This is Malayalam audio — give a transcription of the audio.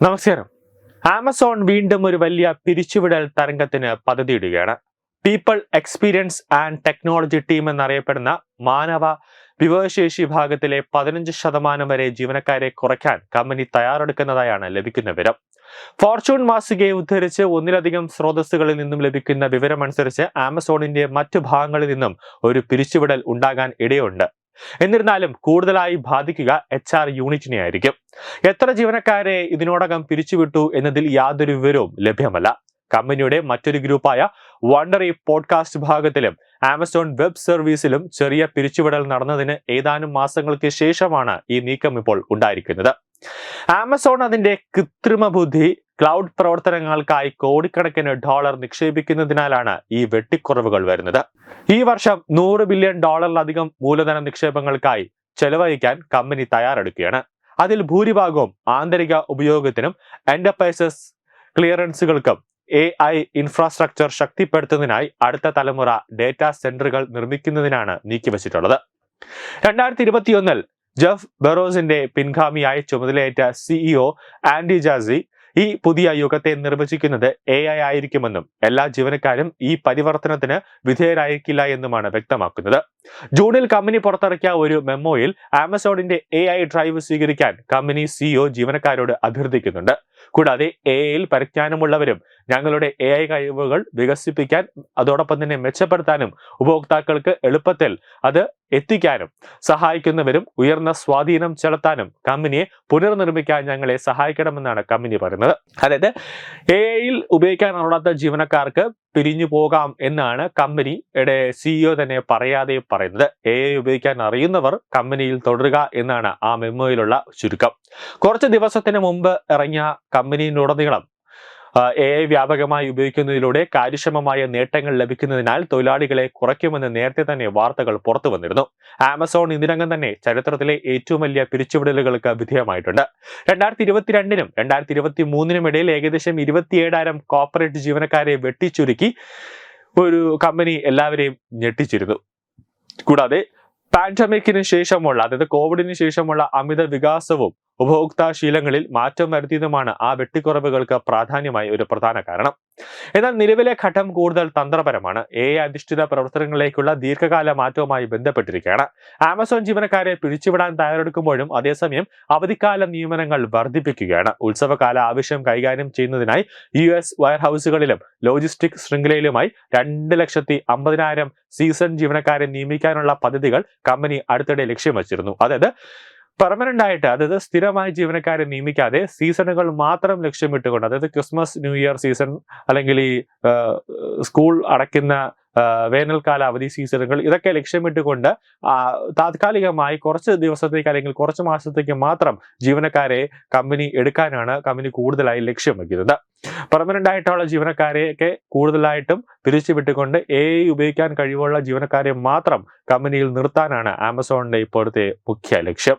നമസ്കാരം. ആമസോൺ വീണ്ടും ഒരു വലിയ പിരിച്ചുവിടൽ തരംഗത്തിന് പദ്ധതിയിടുകയാണ്. People experience and technology team എന്നറിയപ്പെടുന്ന മാനവ വിഭവശേഷി വിഭാഗത്തിലെ പതിനഞ്ച് ശതമാനം വരെ ജീവനക്കാരെ കുറയ്ക്കാൻ കമ്പനി തയ്യാറെടുക്കുന്നതായാണ് ലഭിക്കുന്ന വിവരം. ഫോർച്യൂൺ മാസികയെ ഉദ്ധരിച്ച് ഒന്നിലധികം സ്രോതസ്സുകളിൽ നിന്നും ലഭിക്കുന്ന വിവരമനുസരിച്ച് ആമസോണിന്റെ മറ്റു ഭാഗങ്ങളിൽ നിന്നും ഒരു പിരിച്ചുവിടൽ ഉണ്ടാകാൻ ഇടയുണ്ട്. എന്നിരുന്നാലും കൂടുതലായി ബാധിക്കുക എച്ച് ആർ യൂണിറ്റിനെ ആയിരിക്കും എത്ര ജീവനക്കാരെ ഇതിനോടകം പിരിച്ചുവിട്ടു എന്നതിൽ യാതൊരു വിവരവും ലഭ്യമല്ല. കമ്പനിയുടെ മറ്റൊരു ഗ്രൂപ്പായ വണ്ടറി പോഡ്കാസ്റ്റ് വിഭാഗത്തിലും ആമസോൺ വെബ് സർവീസിലും ചെറിയ പിരിച്ചുവിടൽ നടന്നതിന് ഏതാനും മാസങ്ങൾക്ക് ശേഷമാണ് ഈ നീക്കം ഇപ്പോൾ ഉണ്ടായിരിക്കുന്നത്. ആമസോൺ അതിന്റെ കൃത്രിമ ബുദ്ധി ക്ലൗഡ് പ്രവർത്തനങ്ങൾക്കായി കോടിക്കണക്കിന് ഡോളർ നിക്ഷേപിക്കുന്നതിനാലാണ് ഈ വെട്ടിക്കുറവുകൾ വരുന്നത്. ഈ വർഷം നൂറ് ബില്യൺ ഡോളറിലധികം മൂലധന നിക്ഷേപങ്ങൾക്കായി ചെലവഴിക്കാൻ കമ്പനി തയ്യാറെടുക്കുകയാണ്. അതിൽ ഭൂരിഭാഗവും ആന്തരിക ഉപയോഗത്തിനും എന്റർപ്രൈസസ് ക്ലിയറൻസുകൾക്കും എ ഐ ഇൻഫ്രാസ്ട്രക്ചർ ശക്തിപ്പെടുത്തുന്നതിനായി അടുത്ത തലമുറ ഡേറ്റാ സെന്ററുകൾ നിർമ്മിക്കുന്നതിനാണ് നീക്കിവച്ചിട്ടുള്ളത്. രണ്ടായിരത്തി ഇരുപത്തിയൊന്നിൽ ജെഫ് ബെറോസിന്റെ പിൻഗാമിയായി ചുമതലയേറ്റ സിഇഒ ആൻഡി ജാസി ഈ പുതിയ യുഗത്തെ നിർവചിക്കുന്നത് എ ഐ ആയിരിക്കുമെന്നും എല്ലാ ജീവനക്കാരും ഈ പരിവർത്തനത്തിന് വിധേയരായിരിക്കില്ല എന്നുമാണ് വ്യക്തമാക്കുന്നത്. ജൂണിൽ കമ്പനി പുറത്തിറക്കിയ ഒരു മെമ്മോയിൽ ആമസോണിന്റെ എ ഐ ഡ്രൈവ് സ്വീകരിക്കാൻ കമ്പനി സിഇഒ ജീവനക്കാരോട് അഭ്യർത്ഥിക്കുന്നുണ്ട്. കൂടാതെ എ ഐയിൽ പരിജ്ഞാനമുള്ളവരും ഞങ്ങളുടെ എ ഐ കഴിവുകൾ വികസിപ്പിക്കാൻ അതോടൊപ്പം തന്നെ മെച്ചപ്പെടുത്താനും ഉപഭോക്താക്കൾക്ക് എളുപ്പത്തിൽ അത് എത്തിക്കാനും സഹായിക്കുന്നവരും ഉയർന്ന സ്വാധീനം ചെലുത്താനും കമ്പനിയെ പുനർനിർമ്മിക്കാൻ ഞങ്ങളെ സഹായിക്കണമെന്നാണ് കമ്പനി പറയുന്നത്. അതായത് എ ഐയിൽ ഉപയോഗിക്കാനുള്ള ജീവനക്കാർക്ക് പിരിഞ്ഞു പോകാം എന്നാണ് കമ്പനിയുടെ സിഇഒ തന്നെ പറയാതെ പറയുന്നത്. എ ഐ ഉപയോഗിക്കാൻ അറിയുന്നവർ കമ്പനിയിൽ തുടരുക എന്നാണ് ആ മെമ്മോയിലുള്ള ചുരുക്കം. കുറച്ച് ദിവസത്തിന് മുമ്പ് ഇറങ്ങിയ കമ്പനിയിലുടനീളം എ ഐ വ്യാപകമായി ഉപയോഗിക്കുന്നതിലൂടെ കാര്യക്ഷമമായ നേട്ടങ്ങൾ ലഭിക്കുന്നതിനാൽ തൊഴിലാളികളെ കുറയ്ക്കുമെന്ന് നേരത്തെ തന്നെ വാർത്തകൾ പുറത്തു വന്നിരുന്നു. ആമസോൺ ഇതിനകം തന്നെ ചരിത്രത്തിലെ ഏറ്റവും വലിയ പിരിച്ചുവിടലുകൾക്ക് വിധേയമായിട്ടുണ്ട്. രണ്ടായിരത്തി ഇരുപത്തിരണ്ടിനും രണ്ടായിരത്തി ഇരുപത്തി മൂന്നിനും ഇടയിൽ ഏകദേശം ഇരുപത്തിയേഴായിരം കോർപ്പറേറ്റ് ജീവനക്കാരെ വെട്ടിച്ചുരുക്കി ഒരു കമ്പനി എല്ലാവരെയും ഞെട്ടിച്ചിരുന്നു. കൂടാതെ പാൻഡമിക്കിന് ശേഷമുള്ള അതായത് കോവിഡിന് ശേഷമുള്ള അമിത വികാസവും ഉപഭോക്താ ശീലങ്ങളിൽ മാറ്റം വരുത്തിയതുമാണ് ആ വെട്ടിക്കുറവുകൾക്ക് പ്രാധാന്യമായി ഒരു പ്രധാന കാരണം. എന്നാൽ നിലവിലെ ഘട്ടം കൂടുതൽ തന്ത്രപരമാണ്. എ അധിഷ്ഠിത പ്രവർത്തനങ്ങളിലേക്കുള്ള ദീർഘകാല മാറ്റവുമായി ബന്ധപ്പെട്ടിരിക്കുകയാണ്. ആമസോൺ ജീവനക്കാരെ പിരിച്ചുവിടാൻ തയ്യാറെടുക്കുമ്പോഴും അതേസമയം അവധിക്കാല നിയമനങ്ങൾ വർദ്ധിപ്പിക്കുകയാണ്. ഉത്സവകാല ആവശ്യം കൈകാര്യം ചെയ്യുന്നതിനായി യു എസ് വെയർഹൌസുകളിലും ലോജിസ്റ്റിക് ശൃംഖലയിലുമായി രണ്ട് ലക്ഷത്തി അമ്പതിനായിരം സീസൺ ജീവനക്കാരെ നിയമിക്കാനുള്ള പദ്ധതികൾ കമ്പനി അടുത്തിടെ ലക്ഷ്യം വച്ചിരുന്നു. അതായത് പെർമനന്റ് ആയിട്ട് അതായത് സ്ഥിരമായി ജീവനക്കാരെ നിയമിക്കാതെ സീസണുകൾ മാത്രം ലക്ഷ്യമിട്ടുകൊണ്ട് അതായത് ക്രിസ്മസ് ന്യൂ ഇയർ സീസൺ അല്ലെങ്കിൽ ഈ സ്കൂൾ അടയ്ക്കുന്ന വേനൽക്കാല അവധി സീസണുകൾ ഇതൊക്കെ ലക്ഷ്യമിട്ടുകൊണ്ട് താത്കാലികമായി കുറച്ച് ദിവസത്തേക്ക് അല്ലെങ്കിൽ കുറച്ച് മാസത്തേക്ക് മാത്രം ജീവനക്കാരെ കമ്പനി എടുക്കാനാണ് കമ്പനി കൂടുതലായി ലക്ഷ്യം വയ്ക്കുന്നത് പെർമനന്റ് ആയിട്ടുള്ള ജീവനക്കാരെയൊക്കെ കൂടുതലായിട്ടും പിരിച്ചുവിട്ടുകൊണ്ട് എ ഐ ഉപയോഗിക്കാൻ കഴിവുള്ള ജീവനക്കാരെ മാത്രം കമ്പനിയിൽ നിർത്താനാണ് ആമസോണിന്റെ ഇപ്പോഴത്തെ മുഖ്യ ലക്ഷ്യം.